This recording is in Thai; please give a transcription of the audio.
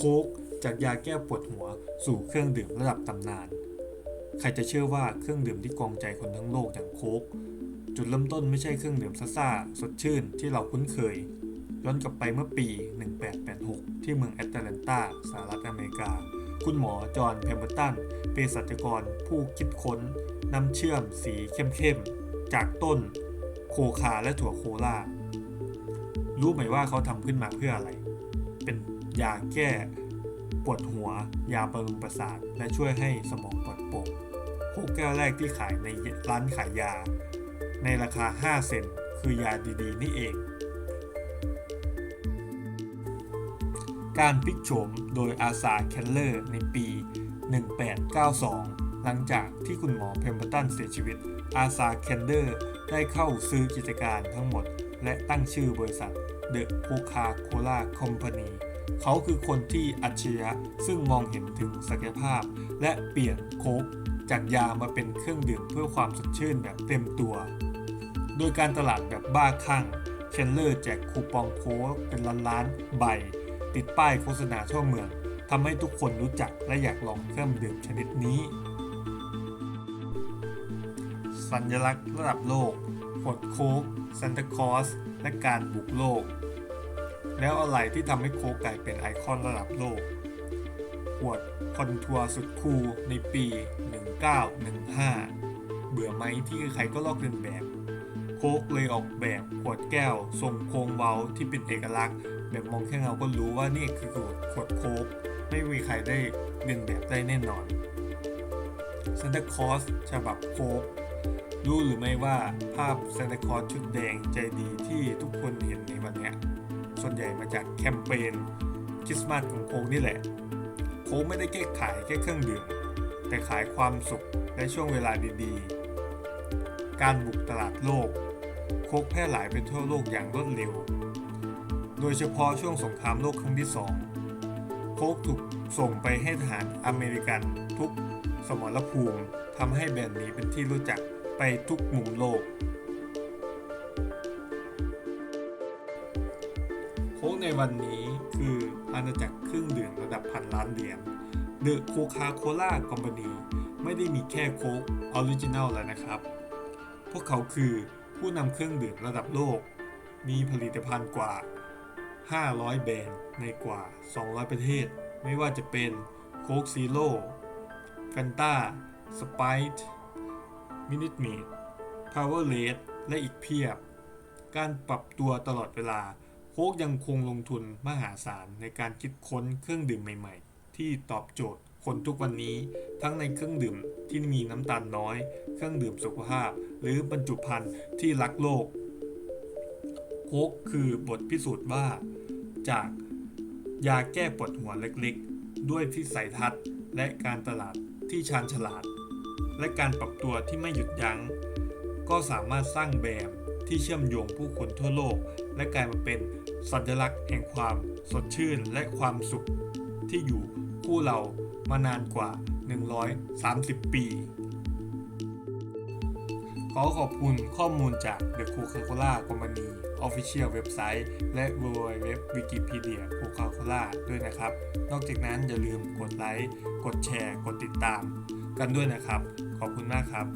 โค้กจากยาแก้ปวดหัวสู่เครื่องดื่มระดับตำนาน ใครจะเชื่อว่าเครื่องดื่มที่กองใจคนทั้งโลกอย่างโค้กจุดเริ่มต้นไม่ใช่เครื่องดื่มซ่าๆสดชื่นที่เราคุ้นเคย ย้อนกลับไปเมื่อปี 1886 ที่เมืองแอตแลนตาสหรัฐอเมริกา คุณหมอจอห์น เพมเบอร์ตันเภสัชกรผู้คิดค้นน้ำเชื่อมสีเข้มๆ จากต้น โคคาและถั่วโคลารู้ไหมว่าเขาทำขึ้นมาเพื่ออะไร เป็นยาแก้ปวดหัว ยาบำรุงประสาท และช่วยให้สมองปลอดโปร่งโคกแก้วแรกที่ขายในร้านขายยา ในราคา 5 เซนคือยาดีๆ นี่เอง การพลิกโฉมโดยอาซาแคนเลอร์ในปี 1892 หลังจากที่คุณหมอเพมเบอร์ตันเสียชีวิต อาซาแคนเดอร์ได้เข้าซื้อกิจการทั้งหมด และตั้งชื่อบริษัท The Coca-Cola Company เขาคือคนที่อัจฉริยะซึ่งมองเห็นถึงศักยภาพ และเปลี่ยนโค้กจากยามาเป็นเครื่องดื่มเพื่อความสดชื่นแบบเต็มตัว โดยการตลาดแบบบ้าคลั่งเคนเลอร์แจกคูปองโค้กเป็นล้านๆใบ ติดป้ายโฆษณาทั่วเมืองทำให้ทุกคนรู้จักและอยากลองเครื่องดื่มชนิดนี้ สัญลักษณ์ระดับโลกขวดโค้กซานตาคลอส และการบุกโลก แล้วอะไรที่ทำให้โคกกลายเป็นไอคอนระดับโลกขวดคอนทัวร์สุดคูลในปี 1915 เบื่อไหมที่ใครๆก็ลอกเลียนแบบ โคกเลยออกแบบขวดแก้ว ทรงโค้งเว้าที่เป็นเอกลักษณ์ แบบมองแค่เงาก็รู้ว่านี่คือขวดขวดโคกไม่มีใครได้เลียนแบบได้แน่นอนซานตาคอสฉบับโค้ก รู้หรือไม่ว่าภาพซานตาคลอสชุดแดงใจดีที่ทุกคนเห็นในวันนี้ส่วนใหญ่มาจากแคมเปญคริสต์มาสของโค้กนี่แหละ โค้กไม่ได้แค่ขายแค่เครื่องดื่ม แต่ขายความสุขและช่วงเวลาดีๆ การบุกตลาดโลก โค้กแพร่หลายไปทั่วโลกอย่างรวดเร็ว โดยเฉพาะช่วงสงครามโลกครั้งที่สองโค้กถูกส่งไปให้ทหารอเมริกันทุกสมรภูมิ ทำให้แบรนด์นี้เป็นที่รู้จักไปทุกมุมโลก โค้กในวันนี้คืออาณาจักรเครื่องดื่มระดับพันล้านเหรียญ The Coca-Cola Company ไม่ได้มีแค่โค้กออริจินัลแล้วนะครับ พวกเขาคือผู้นำเครื่องดื่มระดับโลก มีผลิตภัณฑ์กว่า 500 แบรนด์ในกว่า 200 ประเทศ ไม่ว่าจะเป็นโค้กซีโร่แฟนตา สไปท์มินิ e เมดพาวเวอร์เลและอีกเพียบ การปรับตัวตลอดเวลา โค้กยังคงลงทุนมหาศาลในการคิดค้นเครื่องดื่มใหม่ ๆ ที่ตอบโจทย์คนทุกวันนี้ ทั้งในเครื่องดื่มที่มีน้ำตาลน้อย เครื่องดื่มสุขภาพ หรือบรรจุภัณฑ์ที่รักโลก โค้กคือบทพิสูจน์ว่า จากยาแก้ปวดหัวเล็กๆ ด้วยวิสัยทัศน์และการตลาดที่ชาญฉลาด และการปรับตัวที่ไม่หยุดยัง้ง ก็สามารถสร้างแบรนด์ที่เชื่อมโยงผู้คนทั่วโลก และกลายมาเป็นสัญลักษณ์แห่งความสดชื่นและความสุข ที่อยู่คู่เรามานานกว่า 130 ปี ขอขอบคุณข้อมูลจาก The Coca-Cola Company Official Website และ www Wikipedia Coca-Cola ด้วยนะครับ นอกจากนั้นอย่าลืมกดไลค์ กดแชร์ กดติดตามกันด้วยนะครับ ขอบคุณมากครับ